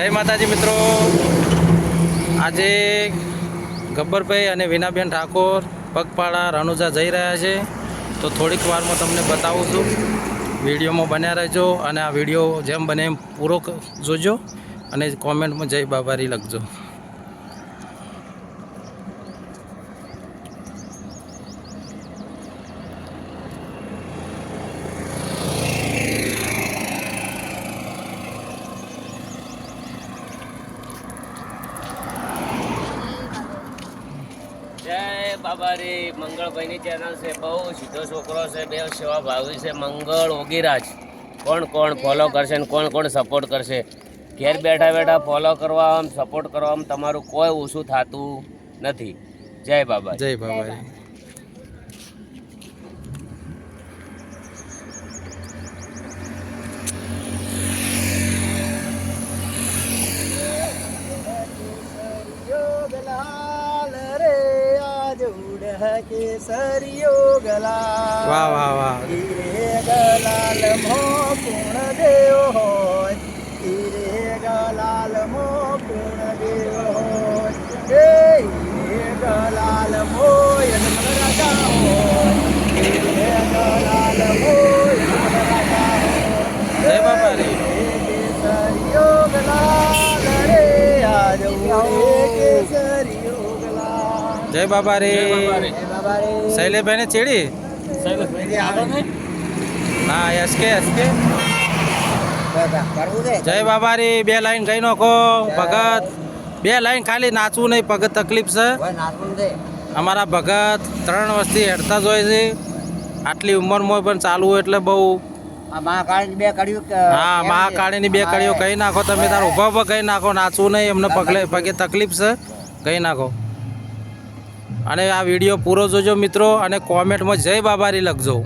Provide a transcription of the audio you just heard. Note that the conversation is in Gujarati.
જય માતાજી મિત્રો. આજે ગબ્બરભાઈ અને વિનાબેન ઠાકોર, પગપાળા રણુજા જઈ રહ્યા છે. તો થોડીક વારમાં તમને બતાવું છું. વિડીયોમાં બન્યા રહેજો અને આ વીડિયો જેમ બને એમ પૂરો જોજો અને કોમેન્ટમાં જય બાબારી લખજો જય બાબા રે, મંગળભાઈની ચેનલ છે, બહુ સીધો છોકરો છે, બે સેવા ભાવી છે, મંગળ ઓગીરાજ. કોણ કોણ ફોલો કરશે ને કોણ કોણ સપોર્ટ કરશે? ઘેર બેઠા બેઠા ફોલો કરવા આમ સપોર્ટ કરવા આમ તમારું કોઈ ઓછું થતું નથી. જય બાબા. જય બાબારી વાહ વાહ વાહ જય જય બાબા બાબારી. શૈલેષભાઈને ચેડી? ના? S K S K. જય બાબા રે બે લાઈન ગઈ નાખો ભગત. બે લાઈન ખાલી નાચવું નહીં ભગત તકલીફ છે. અમારા ભગત ત્રણ વર્ષથી હેડતા જ હોય છે. આટલી ઉંમરમાં પણ ચાલવું એટલે બહુ. હા મહાકાળીની બે કડીઓ કહી નાખો તમે તાર ઊભા ઊભા કહી નાખો નાચવું નહીં એમને પગલે પગે તકલીફ છે. કહી નાખો. અને આ વીડિયો પૂરો જોજો મિત્રો અને કોમેન્ટમાં જય બાબારી લખજો.